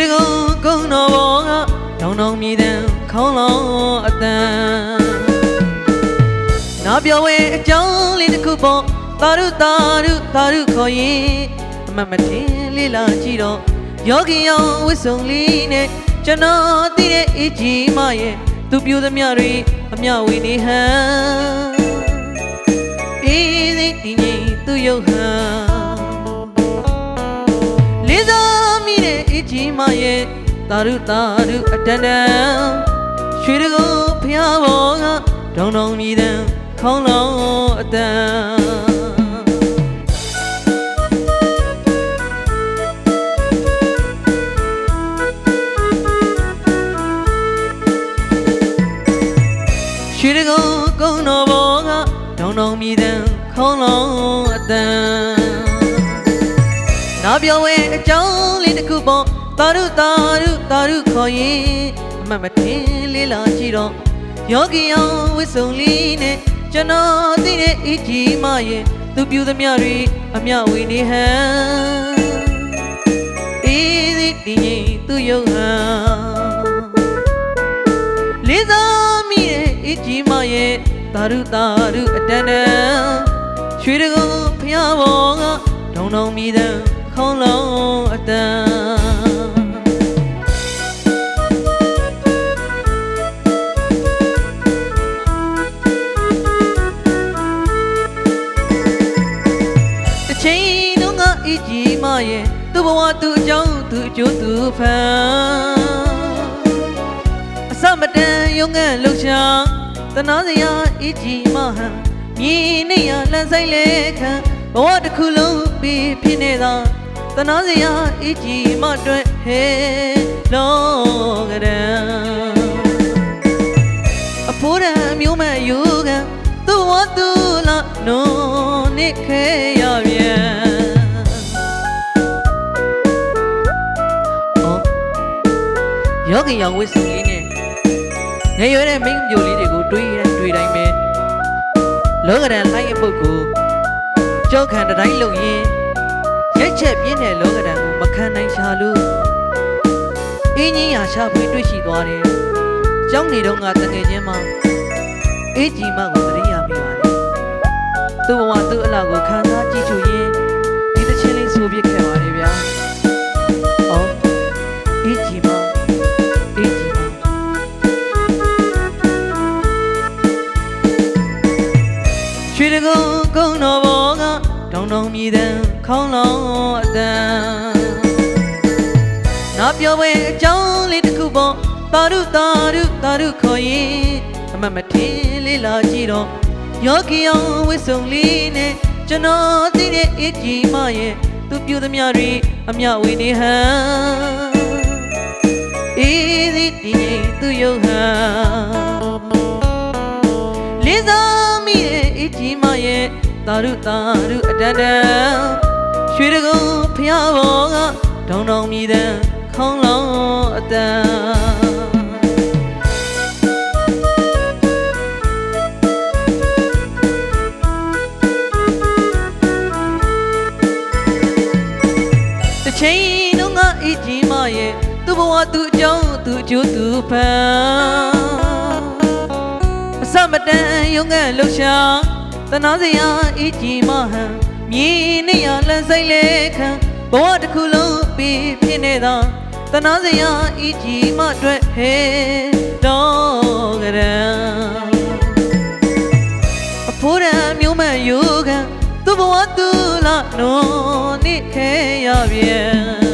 တကုံကုန်းတော်ဘောကတောင်းတောင်းမြေတန်းခေါင်းလောင်းအတန်နာပြောဝဲအကြောင်းလေးတစ်ခုပေါ့သာရုသာရုသာရုခေါ်ရင်အမမတင်လေးလာကြည့်တော့ယောဂီယောဝစ်စုံလေးနဲ့ကျွန်တော်သိတဲ့အေးကြီးမရဲ့သူပြိုသမျှတွေအမျှဝေနေဟန်အေးစိတ်တည်ငြိမ်သူ့ရုပ်ဟန် စားမိတဲ့အကြီးမရဲ့တာရုတာရုအတန်တန်ရွှေတကုန်းဖျားပေါ်ကဒေါင်ဒေါင်မြည်တန်ခေါင်းလောင်းအတန်ရွှေတကုန်းကုန်းတော်ပေါ်ကဒေါင်ဒေါင်မြည်တန်ခေါင်းလောင်းအတန်နာ ပြောဝဲအကြောင်းလေးတစ်ခုပေါ့တာရုတာရုတာရုခေါ်ရင်အမတ်မတင်လေးလာကြည့်တော့ယောဂီယောင်ဝစ်စုံလေးနဲ့ကျွန်တော်သိတဲ့အကြီးမရဲ့သူပြူသမျှတွေအမျှဝေနေဟန်အေးဒီတည်ငြိမ်သူယုံဟန်လေးစားမိတဲ့အကြီးမရဲ့တာရုတာရုအတန်တန်ရွှေတကုန်းဖျားပေါ်ကဒေါင်ဒေါင်မြည်တန် ခေါင်းလောင်းအတန်တစ်ချိန်လုံးကအကြီးမရဲ့သူ့ဘဝသူ့အကြောင်းသူ့အကျိုးသူဖန်အစမတန်ရုံးငန်းလှုပ်ရှားတနာစရာအကြီးမဟန်မြင်းနေရလန့်ဆိုင်လေခံဘဝတစ်ခုလုံးပြီးဖြစ်နေတာ တနာစရာအကြီးမတွဲဟဲလောကရန်အဖိုးရန်မျိုးမဲ့ယူကံသူ့ဝတ်သူလာနုံနေခဲရပြန်။အော်ယောဂီရောင်ဝစ်စုံလေးနဲ့ငယ်ရွယ်တဲ့မိန်းပြိုလေးတွေကိုတွေးရင်တွေးတိုင်းပဲလောကရန်လိုက်အပုတ်ကိုကြောက်ခံတတိုင်းလုံရင်ရက် ချက်ပြင်းတဲ့လောကရန်ကိုမခံနိုင်ရှာလို့အင်းကြီးရာရှာဖွေတွေ့ရှိသွားတယ်။ကျောင်းနေတော့ကတငယ်ချင်းမှာအေးကြီးမကိုသတိရမိပါတယ်။သူ့ဘဝသူ့အလားကိုခံစားကြည့်ချူရင်ဒီတစ်ချင်းလေးဆိုပြခဲ့ပါတယ်ဗျာ။အော်အေးကြီးမအေးကြီးမရွှေတကုန်းကုန်းတော်ဘောကတောင်တောင်မြည်တန် ခေါင်းလောင်းအတန်နာပြောပွဲအကြောင်းလေးတစ်ခုပေါ့တာရုတာရုတာရုခေါ်ရင်အမတ်မထင်းလေးလာကြည့်တော့ယောဂီအောင်ဝစ်စုံလေးနဲ့ကျွန်တော်သိတဲ့အစ်ကြီးမရဲ့သူပြူသမျှတွေအမျှဝေနေဟန်အေးဒီတည်ငြိမ်သူယုံဟန်လေးစားမိရဲ့အကြီးမရဲ့တာရုတာရုအတန်တန် ရွှေတကုန်းဖျားပေါ်ကဒေါင်ဒေါင်မြည်တန်ခေါင်းလောင်းအတန်တစ်ချိန်လုံးကအကြီးမရဲ့သူ့ဘဝသူ့အကြောင်းသူ့အကျိုးသူဖန်အစမတန်ရုံးကလှူရှာတနာစရာအကြီးမဟန် မြင်းနေရလန့်ဆိုင်လေခံဘဝတစ်ခုလုံးပြီးဖြစ်နေတာတနာစရာအကြီးမအတွက်ဟဲတော့ကြရန်အဖိုးရန်မျိုးမဲ့ယူခံသူ့ဘဝသူ့လာနုံနေခဲရပြန်